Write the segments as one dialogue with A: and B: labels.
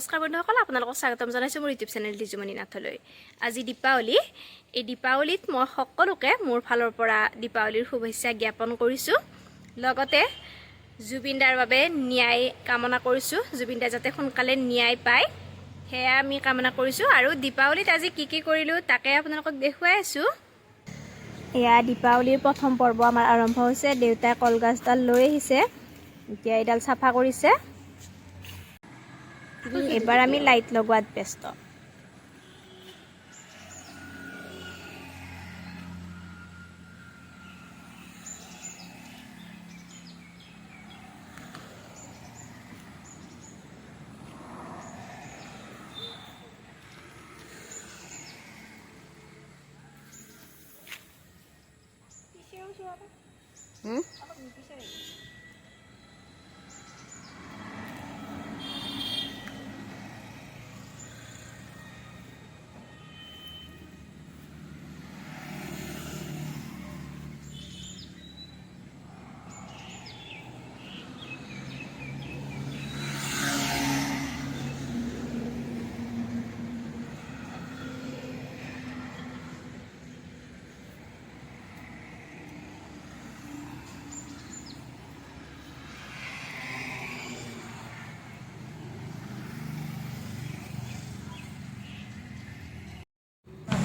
A: নমস্কাৰ বন্ধুসকল আপোনালোকক স্বাগতম জনাইছোঁ মোৰ ইউটিউব চেনেল ডিজুমণি নাথলৈ। আজি দীপাৱলী। এই দীপাৱলীত মই সকলোকে মোৰ ফালৰ পৰা দীপাৱলীৰ শুভেচ্ছা জ্ঞাপন কৰিছোঁ। লগতে জুবিনদাৰ বাবে ন্যায় কামনা কৰিছোঁ। জুবিনদাই যাতে সোনকালে ন্যায় পায় সেয়া আমি কামনা কৰিছোঁ। আৰু দীপাৱলীত আজি কি কি কৰিলোঁ তাকে আপোনালোকক দেখুৱাই আছোঁ। এয়া দীপাৱলীৰ প্ৰথম পৰ্ব আমাৰ আৰম্ভ হৈছে। দেউতাই কলগছডাল লৈ আহিছে। এতিয়া এইডাল চাফা কৰিছে। এইবাৰ আমি লাইট লগোৱাত ব্যস্ত।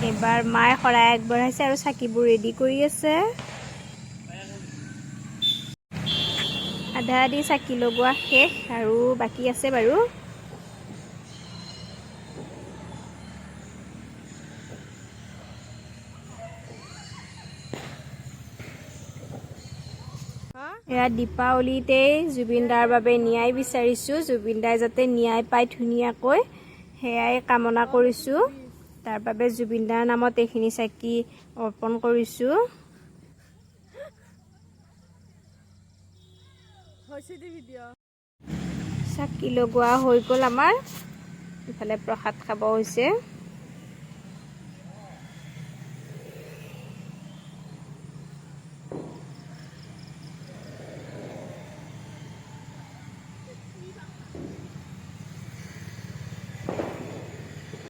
A: এইবাৰ মায়ে শৰাই আগবঢ়াইছে আৰু চাকিবোৰ ৰেডি কৰি আছে। আধা আধি চাকি লগোৱা শেষ আৰু বাকী আছে বাৰু। দীপাৱলীতেই জুবিনদাৰ বাবে ন্যায় বিচাৰিছোঁ। জুবিনদাই যাতে ন্যায় পায় ধুনীয়াকৈ সেয়াই কামনা কৰিছোঁ। তাৰ বাবে জুবিনদাৰ নামত এইখিনি চাকি অৰ্পণ কৰিছোঁ। চাকি লগোৱা হৈ গ'ল আমাৰ। ইফালে প্ৰসাদ খাব হৈছে।